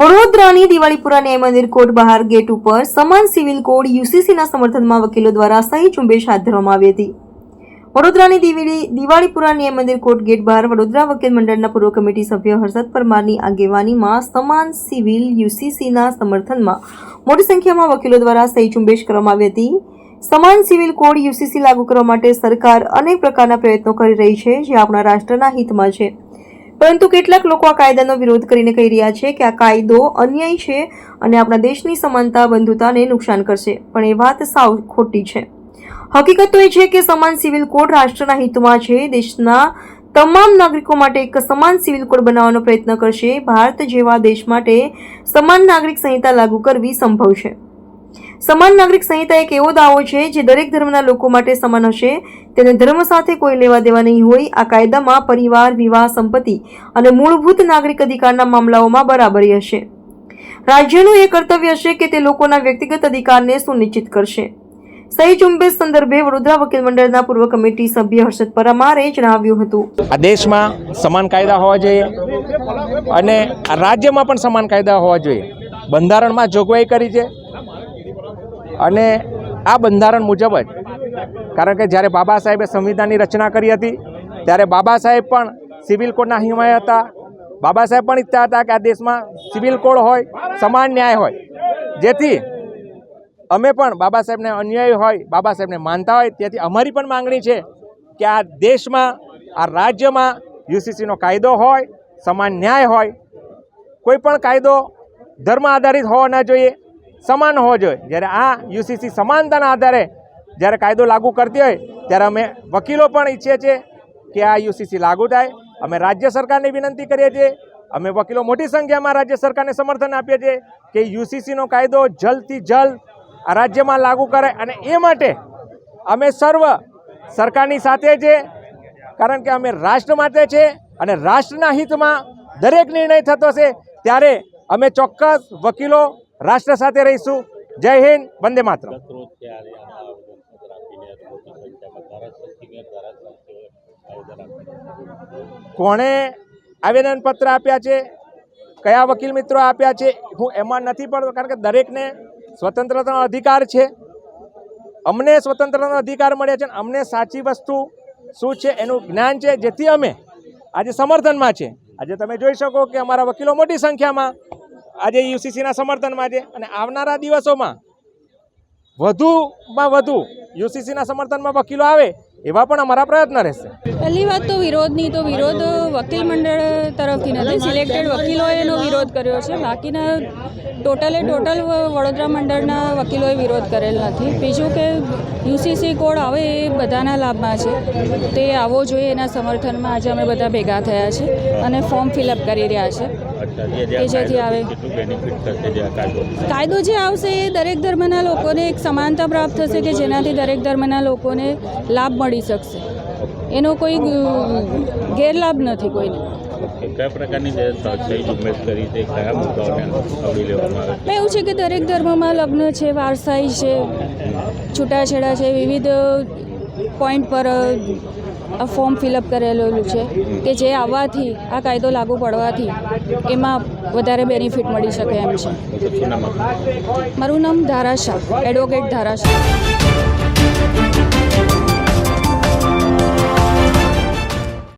વડોદરાની દિવાળીપુરા ન્યાય મંદિર કોર્ટ બહાર ગેટ ઉપર સમાન સિવિલ કોડ યુસીસીના સમર્થનમાં વકીલો દ્વારા સહી ઝુંબેશ હાથ ધરવામાં આવી હતી. વડોદરાની દિવાળી દિવાળીપુરા ન્યાય મંદિર કોર્ટ ગેટ બહાર વડોદરા વકીલ મંડળના પૂર્વ કમિટી સભ્ય હર્ષદ પરમારની આગેવાનીમાં સમાન સિવિલ યુસીસીના સમર્થનમાં મોટી સંખ્યામાં વકીલો દ્વારા સહી ઝુંબેશ કરવામાં આવી હતી. સમાન સિવિલ કોડ યુસીસી લાગુ કરવા માટે સરકાર અનેક પ્રકારના પ્રયત્નો કરી રહી છે જે આપણા રાષ્ટ્રના હિતમાં છે. પરંતુ કેટલાક લોકો આ કાયદાનો વિરોધ કરીને કહી રહ્યા છે કે આ કાયદો અન્યાય છે અને આપણા દેશની સમાનતા, બંધુતાને નુકસાન કરશે. પણ એ વાત સાવ ખોટી છે. હકીકત તો એ છે કે સમાન સિવિલ કોડ રાષ્ટ્રના હિતમાં છે. દેશના તમામ નાગરિકો માટે એક સમાન સિવિલ કોડ બનાવવાનો પ્રયત્ન કરશે. ભારત જેવા દેશ માટે સમાન નાગરિક સંહિતા લાગુ કરવી સંભવ છે. સમાન નાગરિક સંહિતા એક એવો દાવો છે જે દરેક ધર્મના લોકો માટે સમાન હશે. તેને ધર્મ સાથે કોઈ લેવા દેવા નહીં હોય. આ કાયદામાં પરિવાર, વિવાહ, સંપત્તિ અને મૂળભૂત નાગરિક અધિકારના મામલાઓમાં બરાબરી હશે. રાજ્યનું એ કર્તવ્ય હશે કે તે લોકોના વ્યક્તિગત અધિકારને સુનિશ્ચિત કરશે. સહી ઝુંબેશ સંદર્ભે વડોદરા વકીલ મંડળના પૂર્વ કમિટી સભ્ય હર્ષદ પરમારે જણાવ્યું હતું. આ દેશમાં સમાન કાયદા હોવા જોઈએ અને રાજ્યમાં પણ સમાન કાયદા હોવા જોઈએ. બંધારણમાં જોગવાઈ કરી છે. અને આ બંધારણ મુજબ જ. કારણ કે જ્યારે બાબા સાહેબે સંવિધાનની રચના કરી હતી, ત્યારે બાબા સાહેબ પણ સિવિલ કોડના હિમાય હતા. બાબા સાહેબ પણ ઈચ્છતા હતા કે આ દેશમાં સિવિલ કોડ હોય, સમાન ન્યાય હોય. જેથી અમે પણ બાબા સાહેબને અન્યાય હોય, બાબા સાહેબને માનતા હોય, તેથી અમારી પણ માંગણી છે કે આ દેશમાં, આ રાજ્યમાં યુસીસીનો કાયદો હોય, સમાન ન્યાય હોય. કોઈ પણ કાયદો ધર્મ આધારિત હોવો ના જોઈએ. સમાન હોવો જોઈએ. જ્યારે આ યુસીસી સમાનતાના આધારે જ્યારે કાયદો લાગુ કરતી હોય, ત્યારે અમે વકીલો પણ ઈચ્છીએ છીએ કે આ યુસીસી લાગુ થાય. અમે રાજ્ય સરકારને વિનંતી કરીએ છીએ. અમે વકીલો મોટી સંખ્યામાં રાજ્ય સરકારને સમર્થન આપીએ છીએ કે યુસીસીનો કાયદો જલ્દથી જલ્દ આ રાજ્યમાં લાગુ કરે અને એ માટે અમે સર્વ સરકારની સાથે છે. કારણ કે અમે રાષ્ટ્ર માટે છે અને રાષ્ટ્રના હિતમાં દરેક નિર્ણય થતો છે. ત્યારે અમે ચોક્કસ વકીલો રાષ્ટ્ર સાથે રહીશું. જય હિન્દ, વંદે આપ્યા કોણે આવેદનપત્ર આપ્યા છે? કયા વકીલ મિત્રો આપ્યા છે? હું એમાં નથી પડતો કારણ કે દરેકને સ્વતંત્રતાનો અધિકાર છે. અમને સ્વતંત્રતાનો અધિકાર મળ્યા છે અમને સાચી વસ્તુ શું છે એનું જ્ઞાન છે, જેથી અમે આજે સમર્થનમાં છે. આજે તમે જોઈ શકો કે અમારા વકીલો મોટી સંખ્યામાં આજે યુસીસીના સમર્થનમાં છે અને આવનારા દિવસોમાં વધુમાં વધુ યુસીસીના સમર્થનમાં વકીલો આવે એવા પણ અમારા પ્રયત્ન રહેશે. પહેલી વાત તો વિરોધની, તો વિરોધ વકીલ મંડળ તરફથી નથી. સિલેક્ટેડ વકીલોએ એનો વિરોધ કર્યો છે. બાકીના ટોટલે ટોટલ વડોદરા મંડળના વકીલોએ વિરોધ કરેલ નથી. બીજું કે યુસીસી કોડ આવે એ બધાના લાભમાં છે. તે આવવો જોઈએ એના સમર્થનમાં. આજે અમે બધા ભેગા થયા છે અને ફોર્મ ફિલઅપ કરી રહ્યા છે. અચ્છા જે જે કે જેથી આવે. કાયદો જે આવશે એ દરેક ધર્મના લોકોને એક સમાનતા પ્રાપ્ત થશે કે જેનાથી દરેક ધર્મના લોકોને લાભ મળી શકશે. એનો કોઈ ગેરલાભ નથી કોઈને. કયા પ્રકારની જે સહી ઝુંબેશ કરી છે કયા મુદ્દાઓને લેવામાં આવે એવું છે કે દરેક ધર્મમાં લગ્ન છે વારસાઈ છે છૂટાછેડા છે વિવિધ પોઈન્ટ પર ફોર્મ ફિલઅપ કરેલું છે કે જે આવવાથી આ કાયદો લાગુ પડવાથી એમાં વધારે બેનિફિટ મળી શકે એમ છે? મારું નામ ધારાશાહ એડવોકેટ ધારાશાહ